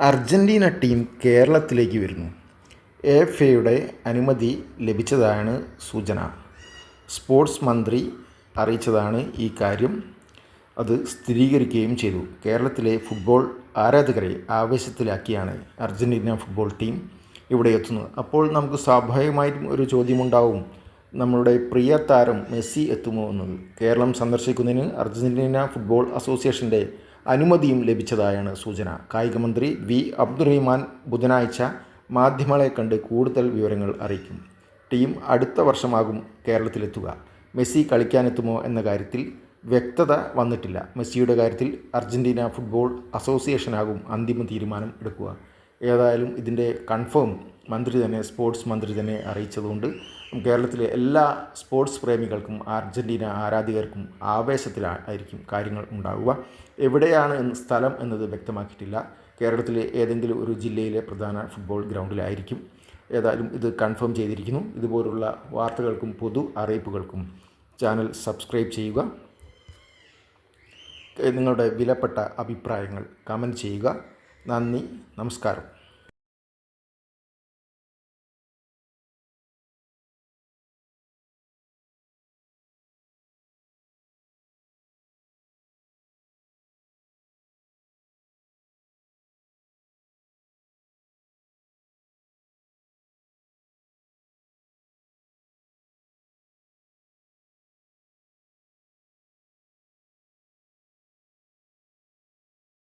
Argentina team കേരളത്തിലേക്ക് വരുന്നു. F എയുടെ അനുമതി ലഭിച്ചതാണ് സൂചന. സ്പോർട്സ് മന്ത്രി അറിയിച്ചതാണ് ഈ കാര്യം. അത് സ്ഥിരീകരിക്കുകയും ചെയ്തു. കേരളത്തിലെ ഫുട്ബോൾ ആരാധകരെ ആവേശത്തിലാക്കിയാണ് അർജന്റീന ഫുട്ബോൾ ടീം ഇവിടെ എത്തുന്നത്. അപ്പോൾ നമുക്ക് സ്വാഭാവികമായിട്ടും ഒരു ചോദ്യമുണ്ടാവും. നമ്മളുടെ പ്രിയ താരം മെസ്സി എത്തുമോ എന്നത്. കേരളം സന്ദർശിക്കുന്നതിന് അർജന്റീന ഫുട്ബോൾ അസോസിയേഷന്റെ അനുമതിയും ലഭിച്ചതായാണ് സൂചന. കായികമന്ത്രി വി. അബ്ദുറഹിമാൻ ബുധനാഴ്ച മാധ്യമങ്ങളെ കണ്ട് കൂടുതൽ വിവരങ്ങൾ അറിയിക്കും. ടീം അടുത്ത വർഷമാകും കേരളത്തിലെത്തുക. മെസ്സി കളിക്കാനെത്തുമോ എന്ന കാര്യത്തിൽ വ്യക്തത വന്നിട്ടില്ല. മെസ്സിയുടെ കാര്യത്തിൽ അർജന്റീന ഫുട്ബോൾ അസോസിയേഷനാകും അന്തിമ തീരുമാനം എടുക്കുക. ഏതായാലും ഇതിന്റെ കൺഫേം മന്ത്രി തന്നെ സ്പോർട്സ് മന്ത്രി തന്നെ അറിയിച്ചതുകൊണ്ട് കേരളത്തിലെ എല്ലാ സ്പോർട്സ് പ്രേമികൾക്കും അർജന്റീന ആരാധകർക്കും ആവേശത്തിലായിരിക്കും കാര്യങ്ങൾ ഉണ്ടാവുക. എവിടെയാണ് സ്ഥലം എന്നത് വ്യക്തമാക്കിയിട്ടില്ല. കേരളത്തിലെ ഏതെങ്കിലും ഒരു ജില്ലയിലെ പ്രധാന ഫുട്ബോൾ ഗ്രൗണ്ടിലായിരിക്കും. ഏതായാലും ഇത് കൺഫേം ചെയ്തിരിക്കുന്നു. ഇതുപോലുള്ള വാർത്തകൾക്കും പൊതു അറിയിപ്പുകൾക്കും ചാനൽ സബ്സ്ക്രൈബ് ചെയ്യുക. നിങ്ങളുടെ വിലപ്പെട്ട അഭിപ്രായങ്ങൾ കമന്റ് ചെയ്യുക. നന്ദി നമസ്കാരം.